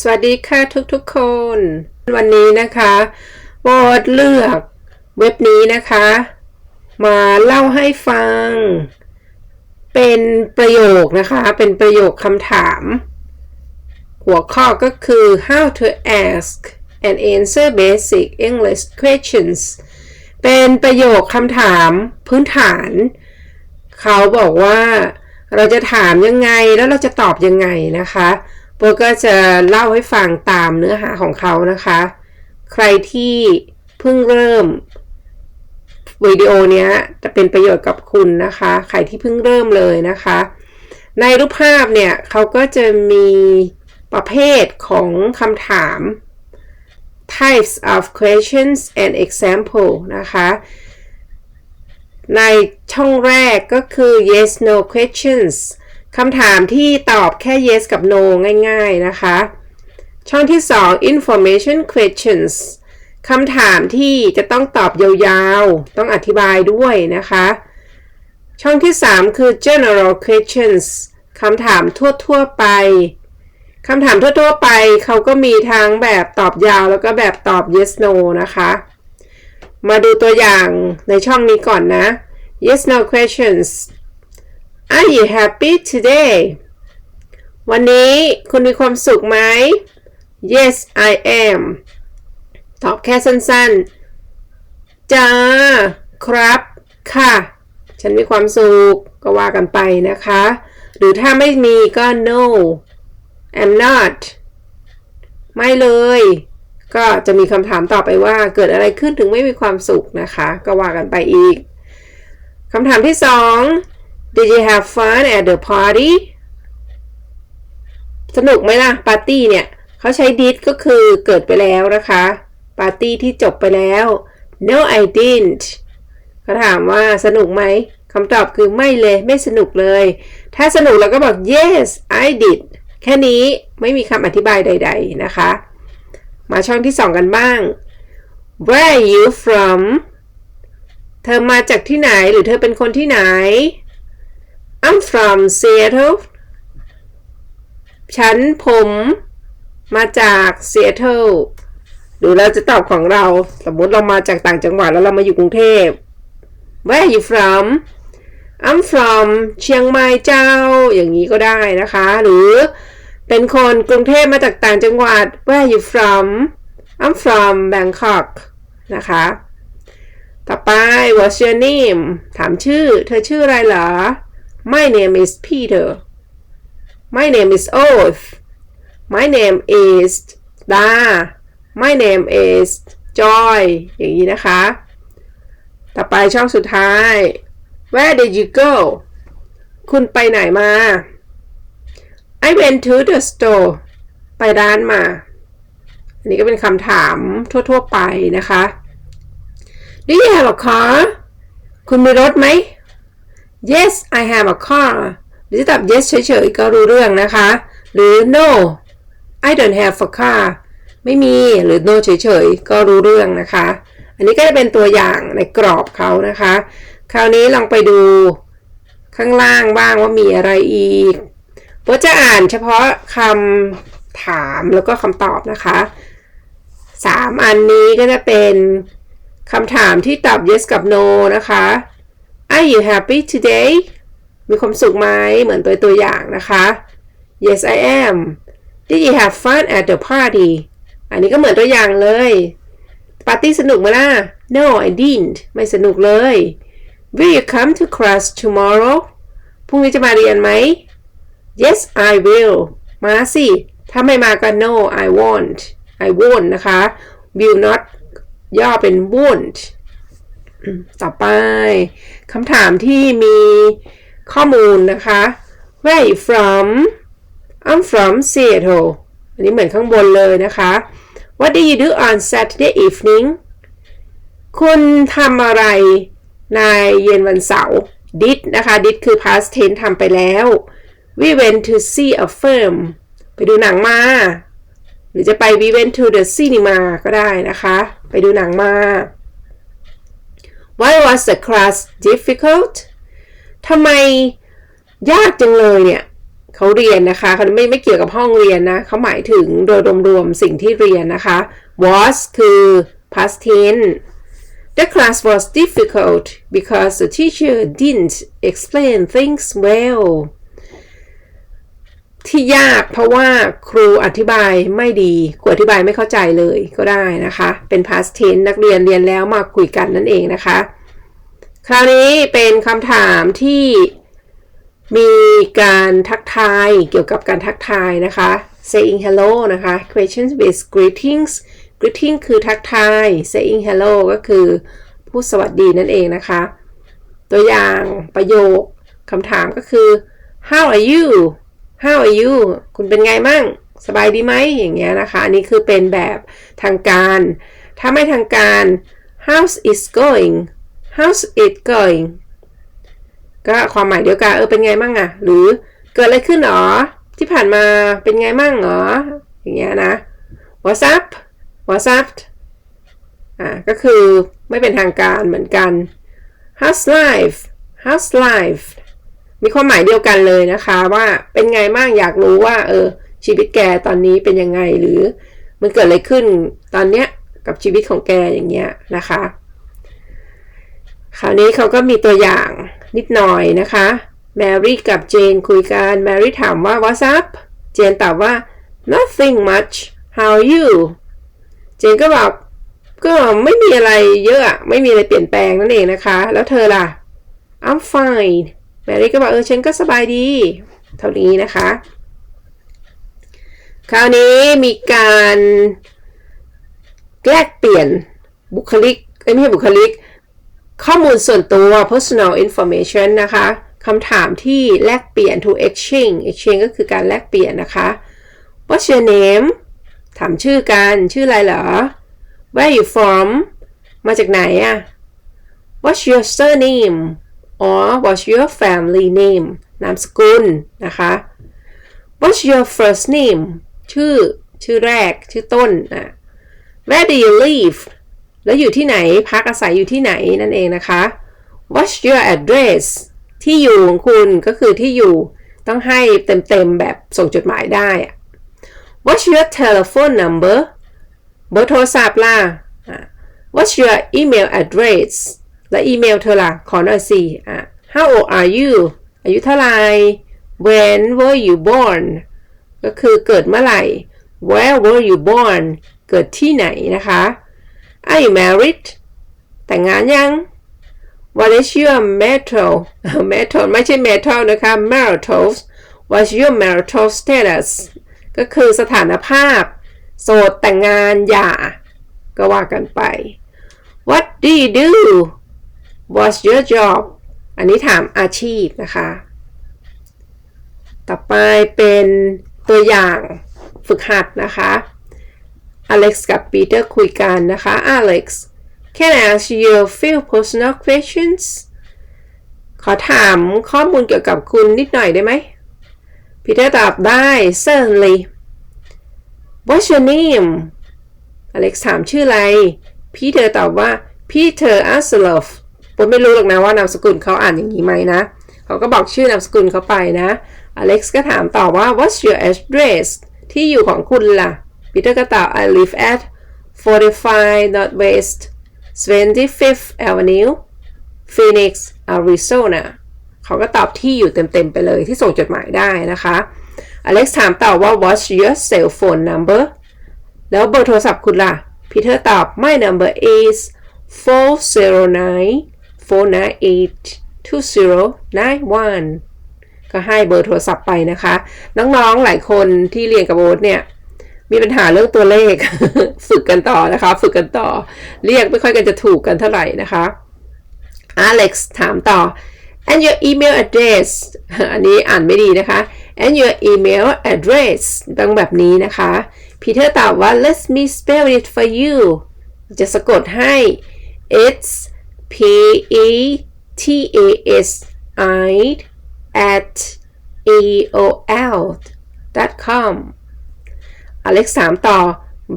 สวัสดีค่ะทุกๆคน วันนี้นะคะวอดเลือกเว็บนี้นะคะ มาเล่าให้ฟัง เป็นประโยคนะคะ เป็นประโยคคำถาม หัวข้อก็คือ how to ask and answer basic English questions เป็นประโยคคำถามพื้นฐาน เขาบอกว่าเราจะถามยังไงแล้วเราจะตอบยังไงนะคะ โบก็จะเล่าให้ฟังตามเนื้อหาของเขานะคะ ใครที่เพิ่งเริ่มวิดีโอเนี้ยจะเป็นประโยชน์กับคุณนะคะ ใครที่เพิ่งเริ่มเลยนะคะ ในรูปภาพเนี่ยเขาก็จะมีประเภทของคำถาม types of questions and example นะคะ ในช่องแรกก็คือ yes no questions คำถามที่ตอบแค่ yes กับ no ง่าย ๆ นะคะ ช่องที่ 2 information questions คำถามที่จะต้องตอบยาวๆ ต้องอธิบายด้วยนะคะ ช่องที่ 3 คือ general questions คำถามทั่วๆไปคำถามทั่วๆไปเขาก็มีทั้งแบบตอบยาวแล้วก็แบบตอบ yes no นะคะ มาดูตัวอย่างในช่องนี้ก่อนนะ yes no questions Are you happy today วันนี้คุณมีความสุขไหม Yes I am ตอบแค่สั้นๆ จ้า ครับ ค่ะ ฉันมีความสุข ก็ว่ากันไปนะคะ หรือถ้าไม่มีก็ no I'm not ไม่เลย ก็จะมีคำถามต่อไปว่าเกิดอะไรขึ้นถึงไม่มีความสุขนะคะ ก็ว่ากันไปอีกคำถามที่สอง Did you have fun at the party สนุกไหมล่ะ ปาร์ตี้เนี่ยเขาใช้ did ก็คือเกิดไปแล้วนะคะ ปาร์ตี้ที่จบไปแล้ว No I didn't เขาถามว่าสนุกไหมคำตอบคือไม่เลย ไม่สนุกเลย ถ้าสนุกเราก็บอก yes I did แค่นี้ไม่มีคำอธิบายใด ๆ นะคะ มาช่องที่2กันบ้าง Where are you from เธอมาจากที่ไหนหรือเธอเป็นคนที่ไหน I'm from Seattle ฉันผมมาจาก Seattle หรือเราจะตอบของเรา สมมติเรามาจากต่างจังหวัดแล้วเรามาอยู่กรุงเทพ Where are you from I'm from เชียงใหม่เจ้า อย่างนี้ก็ได้นะคะ หรือเป็นคนกรุงเทพมาจากต่างจังหวัด Where are you from I'm from Bangkok นะคะ ต่อไป What's your name ถามชื่อ เธอชื่ออะไรเหรอ My name is Peter My name is Oath My name is Da My name is Joy อย่างนี้นะคะ ต่อไปช่องสุดท้าย Where did you go คุณไปไหนมา I went to the store ไปร้านมา อันนี้ก็เป็นคำถามทั่ว ๆ ไปนะคะ Do you have a car คุณมีรถไหม Yes I have a car หรือจะตอบ yes เฉยๆก็รู้เรื่องนะคะ หรือ no I don't have a car ไม่มีหรือ no เฉยๆก็รู้เรื่องนะคะ อันนี้ก็จะเป็นตัวอย่างในกรอบเขานะคะ คราวนี้ลองไปดูข้างล่างบ้างว่ามีอะไรอีกโบจะอ่านเฉพาะคำถามแล้วก็คำตอบนะคะสามอันนี้ก็จะเป็นคำถามที่ตอบ yes กับ no นะคะ Are you happy today มีความสุขไหมเหมือนตัวตัวอย่างนะคะ Yes I am Did you have fun at the party อันนี้ก็เหมือนตัวอย่างเลยปาร์ตี้สนุกไหมล่ะ No I didn't ไม่สนุกเลย Will you come to class tomorrow พรุ่งนี้จะมาเรียนไหม Yes I will มาสิ ถ้าไม่มาก็ No I won't I won't นะคะ will not ย่อเป็น won't ต่อไปคำถามที่มีข้อมูลนะคะ Where are you from I'm from Seattle อันนี้เหมือนข้างบนเลยนะคะ What do you do on Saturday evening คุณทำอะไรในเย็นวันเสาร์ did นะคะ did คือ past tense ทำไปแล้ว we went to see a film ไปดูหนังมา หรือจะไป we went to the cinema ก็ได้นะคะ ไปดูหนังมา Why was the class difficult ทำไมยากจังเลยเนี่ยเขาเรียนนะคะเขาไม่ไม่เกี่ยวกับห้องเรียนนะเขาหมายถึงโดยรวมๆสิ่งที่เรียนนะคะ was คือ past tense The class was difficult because the teacher didn't explain things well ที่ยากเพราะว่าครูอธิบายไม่ดีครูอธิบายไม่เข้าใจเลยก็ได้นะคะ เป็น past tense นักเรียนเรียนแล้วมาคุยกันนั่นเองนะคะ คราวนี้เป็นคำถามที่มีการทักทายเกี่ยวกับการทักทายนะคะ saying hello นะคะ questions with greetings greeting คือทักทาย saying hello ก็คือพูดสวัสดีนั่นเองนะคะ ตัวอย่างประโยคคำถามก็คือ how are you how are you คุณเป็นไงมั่ง สบายดีไหม อย่างเงี้ยนะคะ อันนี้คือเป็นแบบทางการ ถ้าไม่ทางการ how's it going how's it going ก็ความหมายเดียวกัน เออ เป็นไงมั่งอะหรือเกิดอะไรขึ้นหรอ ที่ผ่านมาเป็นไงมั่งหรอ อย่างเงี้ยนะ what's up what's up อ่าก็คือไม่เป็นทางการเหมือนกัน how's life how's life มีความหมายเดียวกันเลยนะคะว่าเป็นไงมั่งอยากรู้ว่าเออชีวิตแกตอนนี้เป็นยังไงหรือมันเกิดอะไรขึ้นตอนเนี้ยกับชีวิตของแกอย่างเงี้ยนะคะ คราวนี้เขาก็มีตัวอย่างนิดหน่อยนะคะแมรี่กับเจนคุยกันแมรี่ถามว่า what's up เจนตอบว่า nothing much how are you เจนก็บอกก็ไม่มีอะไรเยอะ ไม่มีอะไรเปลี่ยนแปลงนั่นเองนะคะ แล้วเธอล่ะ I'm fine แมรี่ก็บอกเออฉันก็สบายดี เท่านี้นะคะ คราวนี้มีการแลกเปลี่ยนบุคลิกไม่ใช่บุคลิก ข้อมูลส่วนตัว personal information นะคะคำถามที่แลกเปลี่ยน to exchange exchange ก็คือการแลกเปลี่ยนนะคะ what's your name ถามชื่อกันชื่ออะไรเหรอ where you from มาจากไหนอะ what's your surname or what's your family name นามสกุลนะคะ what's your first name ชื่อ ชื่อแรก ชื่อต้นนะ where do you live แล้วอยู่ที่ไหน พักอาศัยอยู่ที่ไหนนั่นเองนะคะ What's your address ที่อยู่ของคุณก็คือที่อยู่ต้องให้เต็มๆแบบส่งจดหมายได้ What's your telephone number เบอร์โทรศัพท์ล่ะ What's your email address และอีเมลเธอล่ะ ขอหน่อยสิ How old are you อายุเท่าไหร่ When were you born ก็คือเกิดเมื่อไหร่ Where were you born เกิดที่ไหนนะคะ Are you married แต่งงานยัง What is your marital marital ไม่ใช่ marital นะคะ marital What's your marital status ก็คือสถานภาพ โสดแต่งงานหย่า ก็ว่ากันไป What do you do What's your job อันนี้ถามอาชีพนะคะ ต่อไปเป็นตัวอย่างฝึกหัดนะคะ Alex กับ Peter คุยกันนะคะ Alex Can I ask you a few personal questions ขอถามข้อมูลเกี่ยวกับคุณนิดหน่อยได้ไหม Peter ตอบได้ Certainly What's your name Alex ถามชื่ออะไร Peter ตอบว่า Peter Aslov ผมไม่รู้หรอกนะว่านามสกุลเขาอ่านอย่างนี้ไหมนะ เขาก็บอกชื่อนามสกุลเขาไปนะ Alex ก็ถามต่อว่า What's your address ที่อยู่ของคุณล่ะ Peter ก็ตอบ I live at 45 Northwest 25th Avenue Phoenix Arizona เขาก็ตอบที่อยู่เต็มๆไปเลยที่ส่งจดหมายได้นะคะ Alex ถามต่อว่า What's your cell phone number แล้วเบอร์โทรศัพท์คุณล่ะ Peter ตอบ My number is 409 498 2091 ก็ให้เบอร์โทรศัพท์ไปนะคะ น้องๆหลายคนที่เรียนกับโอ๊ตเนี่ย มีปัญหาเรื่องตัวเลข ฝึกกันต่อนะคะ ฝึกกันต่อ เรียกไม่ค่อยกันจะถูกกันเท่าไหร่นะคะ Alex ถามต่อ and your email address อันนี้อ่านไม่ดีนะคะ and your email address ต้องแบบนี้นะคะ Peter ตอบว่า let me spell it for you จะสะกดให้ it's p e t a s i at e o l com อเล็กถามต่อ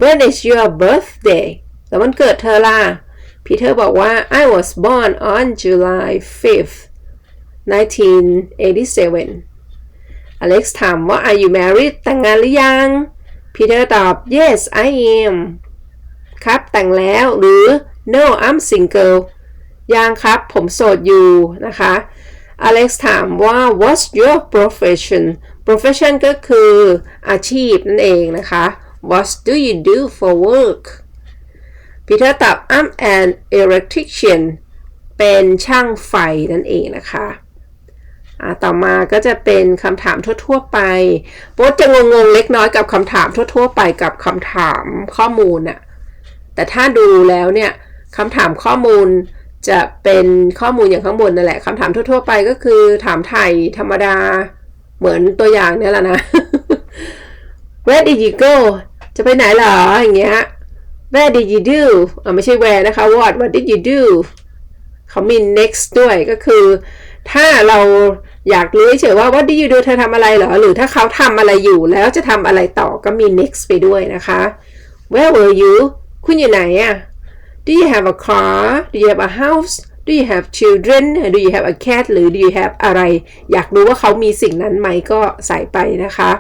When is your birthday แล้ววันเกิดเธอล่ะ พีเตอร์บอกว่า I was born on July 5th 1987 อเล็กซ์ถามว่า are you married แต่งงานหรือยัง พีเตอร์ตอบ yes I am ครับแต่งแล้วหรือ no I'm single ยังครับ ผมโสดอยู่นะคะอเล็กซ์ถามว่า what's your profession profession ก็คืออาชีพนั่นเองนะคะ what do you do for work พีเตอร์ตอบ I'm an electrician เป็นช่างไฟนั่นเองนะคะต่อมาก็จะเป็นคำถามทั่ว ๆ ไปโบ๊ทจะงงๆเล็กน้อยกับคำถามทั่ว ๆ ไปกับคำถามข้อมูลน่ะ แต่ถ้าดูแล้วเนี่ยคำถามข้อมูล จะเป็นข้อมูลอย่างข้างบนนั่นแหละคำถามทั่ว ๆ ไปก็คือถามไทยธรรมดา เหมือนตัวอย่างเนี่ยแหละนะ Where did you go จะไปไหนเหรอ อย่างเงี้ย Where did you do อ่าไม่ใช่ where นะคะ What What did you do เขามี next ด้วยก็คือ ถ้าเราอยากรู้เฉยว่า What did you do เธอทำอะไรเหรอ หรือถ้าเขาทำอะไรอยู่แล้วจะทำอะไรต่อก็มี next ไปด้วยนะคะ Where were you คุณอยู่ไหนอะ Do you have a car Do you have a house Do you have children Do you have a cat หรือ Do you have อะไร อยากรู้ว่าเขามีสิ่งนั้นไหมก็ใส่ไปนะคะ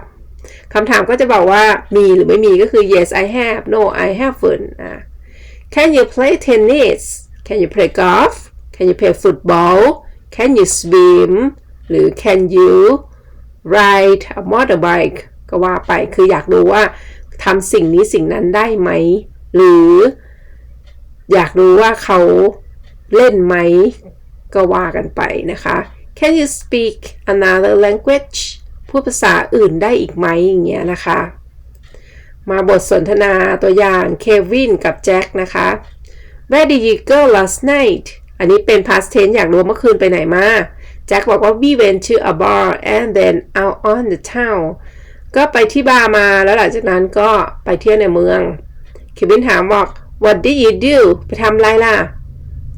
คำถามก็จะบอกว่ามีหรือไม่มีก็คือ yes I have no I haven't อะ Can you play tennis Can you play golf Can you play football Can you swim หรือ Can you ride a motorbike ก็ว่าไปคืออยากรู้ว่าทำสิ่งนี้สิ่งนั้นได้ไหม หรือ อยากรู้ว่าเขาเล่นไหม ก็ว่ากันไปนะคะ Can you speak another language พูดภาษาอื่นได้อีกไหมอย่างเงี้ยนะคะ มาบทสนทนาตัวอย่างเควินกับแจ็คนะคะ Where did you go last night อันนี้เป็น past tense อยากรู้เมื่อคืนไปไหนมาแจ็คบอกว่า we went to a bar and then out on the town ก็ไปที่บาร์มาแล้วหลังจากนั้นก็ไปเที่ยวในเมือง เควินถามบอก what did you do ไปทำอะไรล่ะ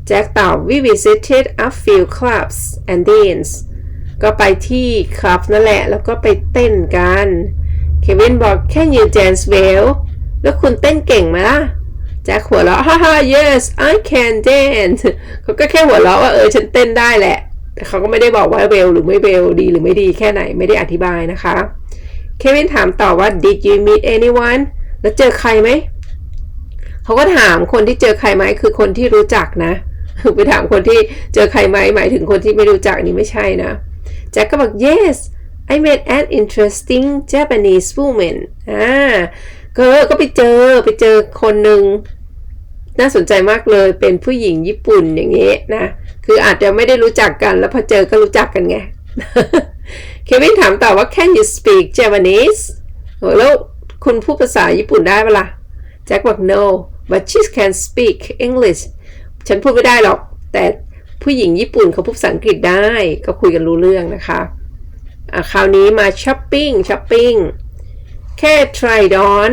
แจ็คตอบ we visited a few clubs and dance ก็ไปที่คลับนั่นแหละ แล้วก็ไปเต้นกัน เควินบอก can you dance well แล้วคุณเต้นเก่งไหมล่ะ แจ็คหัวเราะฮ่าฮ่า yes I can dance เขาก็แค่หัวเราะว่าเออฉันเต้นได้แหละ แต่เขาก็ไม่ได้บอกว่าเวลหรือไม่เวลดีหรือไม่ดีแค่ไหนไม่ได้อธิบายนะคะ เควินถามต่อว่า did you meet anyone แล้วเจอใครไหม เขาก็ถามคนที่เจอใครไหมคือคนที่รู้จักนะไปถามคนที่เจอใครไหมหมายถึงคนที่ไม่รู้จักนี่ไม่ใช่นะแจ็คก็บอก yes I met an interesting Japanese woman อ่าก็ก็ไปเจอไปเจอคนหนึ่งน่าสนใจมากเลยเป็นผู้หญิงญี่ปุ่นอย่างนี้นะ คืออาจจะไม่ได้รู้จักกันแล้วพอเจอก็รู้จักกันไง เควินถามต่อว่า can you speak Japanese แล้วคุณพูดภาษาญี่ปุ่นได้ปะละ่ะ แจ็คบอก no but she can speak English ฉันพูดไม่ได้หรอก แต่ผู้หญิงญี่ปุ่นเขาพูดภาษาอังกฤษได้ ก็คุยกันรู้เรื่องนะคะะคราวนี้มาช้อปปิ้งช้อปปิ้งแค่ try on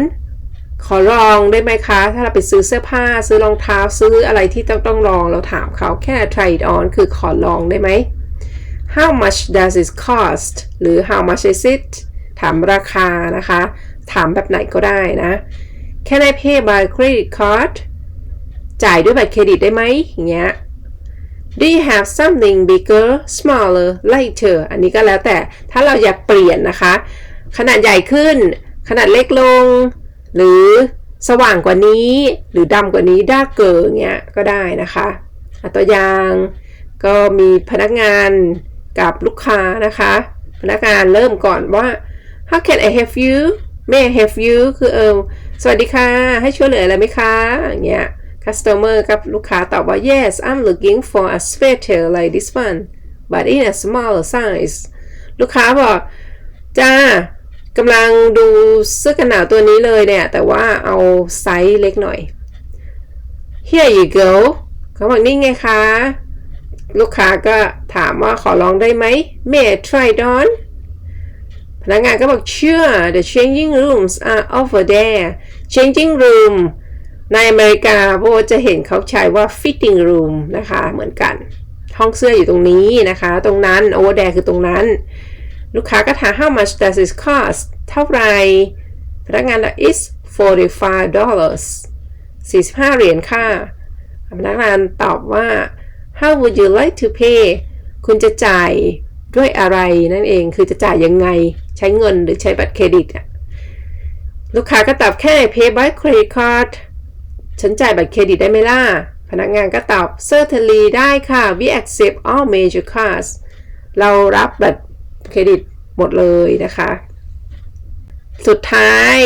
ขอลองได้ไหมคะ ถ้าเราไปซื้อเสื้อผ้าซื้อรองเท้าซื้ออะไรที่ต้องต้องลองเราถามเขาแค่ try it on คือขอลองได้ไหม how much does it cost หรือ how much is it ถามราคานะคะ ถามแบบไหนก็ได้นะ can I pay by credit card จ่ายด้วยบัตรเครดิตได้ไหมอย่างเงี้ย Do you have something bigger smaller lighter อันนี้ก็แล้วแต่ถ้าเราอยากเปลี่ยนนะคะ ขนาดใหญ่ขึ้น ขนาดเล็กลง หรือสว่างกว่านี้ หรือดำกว่านี้ด้าเกิร์เงี้ยก็ได้นะคะตัวอย่างก็มีพนักงานกับลูกค้านะคะ พนักงานเริ่มก่อนว่า how can I help you may I help you คือเออสวัสดีค่ะ ให้ช่วยเหลืออะไรไหมคะอย่างเงี้ย customer กับลูกค้าตอบว่า yes I'm looking for a sweater like this one but in a smaller size ลูกค้าบอกจ้ากำลังดูเสื้อกันหนาวตัวนี้เลยเนี่ย แต่ว่าเอาไซส์เล็กหน่อย here you go เขาบอกนี่ไงคะ ลูกค้าก็ถามว่าขอลองได้ไหม may I try it on พนักงานก็บอก sure the changing rooms are over there changing room ในอเมริกาโบจะเห็นเขาใช้ว่า fitting room นะคะเหมือนกัน ห้องเสื้ออยู่ตรงนี้นะคะ ตรงนั้น over there คือตรงนั้น ลูกค้าก็ถาม how much does it cost เท่าไหร่พนักงานบอก it's 45 dollars 45 เหรียญค่ะ พนักงานตอบว่า how would you like to pay คุณจะจ่าย ด้วยอะไรนั่นเองคือจะจ่ายยังไงใช้เงินหรือใช้บัตรเครดิตอะลูกค้าก็ตอบแค่ pay by credit card ฉันจ่ายบัตรเครดิตได้ไหมล่ะ พนักงานก็ตอบ certainly ได้ค่ะ we accept all major cards เรารับบัตรเครดิตหมดเลยนะคะ สุดท้าย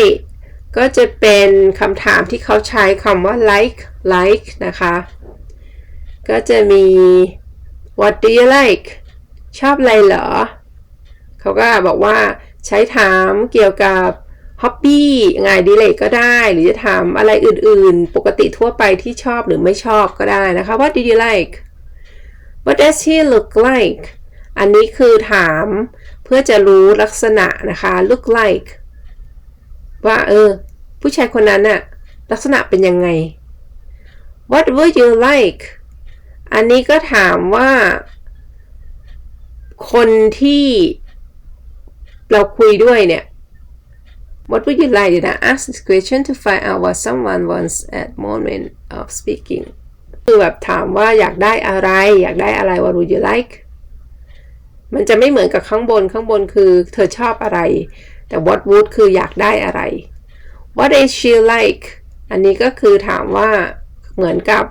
ก็จะเป็นคำถามที่เขาใช้คำว่า like like นะคะ ก็จะมี what do you like ชอบอะไรเหรอ เขาก็บอกว่าใช้ถามเกี่ยวกับฮ็อบบี้งานดิเลกก็ได้ หรือจะถามอะไรอื่นๆ ปกติทั่วไปที่ชอบหรือไม่ชอบก็ได้นะคะ What do you like What does he look like อันนี้คือถามเพื่อจะรู้ลักษณะนะคะ look like ว่าเออ ผู้ชายคนนั้นน่ะลักษณะเป็นยังไง What would you like อันนี้ก็ถามว่า คนที่เราคุยด้วยเนี่ย What would you like นะ ask this question to find out what someone wants at moment of speaking คือแบบถามว่าอยากได้อะไร อยากได้อะไร What would you like มันจะไม่เหมือนกับข้างบนข้างบนคือเธอชอบอะไร แต่ what would คืออยากได้อะไร What is she like อันนี้ก็คือถามว่าเหมือนกับ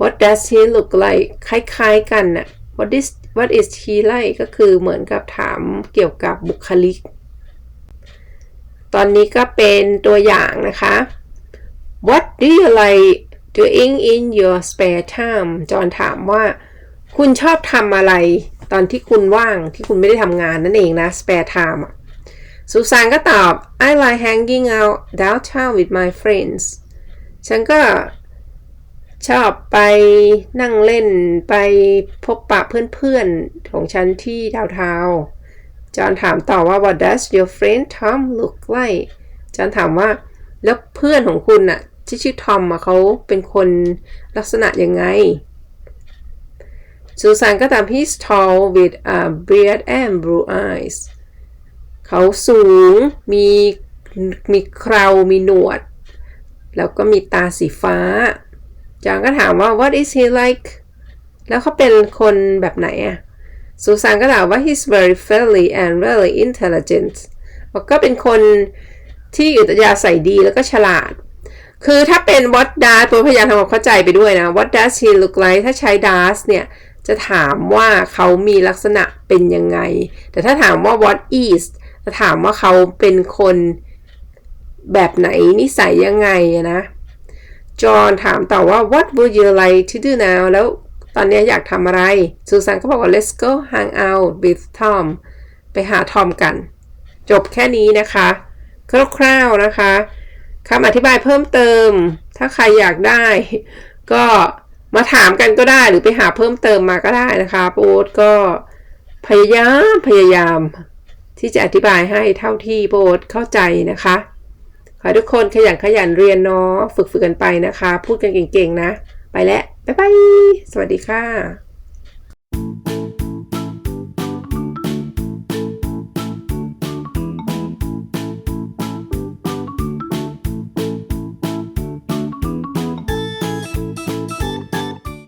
What does he look like คล้ายๆกันน่ะ What is What is he like ก็คือเหมือนกับถามเกี่ยวกับบุคลิก ตอนนี้ก็เป็นตัวอย่างนะคะ What do you like doing in your spare time จอนถามว่า คุณชอบทำอะไร ตอนที่คุณว่างที่คุณไม่ได้ทำงานนั่นเองนะ spare time สุสานก็ตอบ I like hanging out downtown with my friends ฉันก็ ชอบไปนั่งเล่นไปพบปะเพื่อนๆ ของฉันที่ดาวทาจอนถามต่อว่า What does your friend Tom look like จอนถามว่า แล้วเพื่อนของคุณน่ะที่ชื่อทอมอะเขาเป็นคนลักษณะยังไงสุสานก็ตาม he's tall with a beard and blue eyes เขาสูง มี มีเครา มีหนวด แล้วก็มีตาสีฟ้า จางก็ถามว่า what is he like แล้วเขาเป็นคนแบบไหนอะสุสานก็ถามว่า he's very friendly and very intelligent บอกก็เป็นคนที่อุตยาใส่ดีแล้วก็ฉลาด คือถ้าเป็น what does ตัวพยายามทำความเข้าใจไปด้วยนะ what does he look like ถ้าใช้ does เนี่ย จะถามว่าเขามีลักษณะเป็นยังไง แต่ถ้าถามว่า what is จะถามว่าเขาเป็นคนแบบไหนนิสัยยังไงนะ จอห์นถามต่อว่า what would you like to do now แล้วตอนนี้อยากทำอะไร ซูซานก็บอกว่า let's go hang out with Tom ไปหาทอมกัน จบแค่นี้นะคะ คร่าวๆนะคะคำอธิบายเพิ่มเติม ถ้าใครอยากได้ ก็มาถามกันก็ได้หรือไปหาเพิ่มเติมมาก็ได้นะคะโป๊ตก็พยายามพยายาม ที่จะอธิบายให้เท่าที่โป๊ตเข้าใจนะคะ ขอทุกคนขยันขยันเรียนเนาะฝึกฝึกกันไปนะคะ พูดกันเก่งๆนะ ไปแล้วบ๊ายบาย สวัสดีค่ะ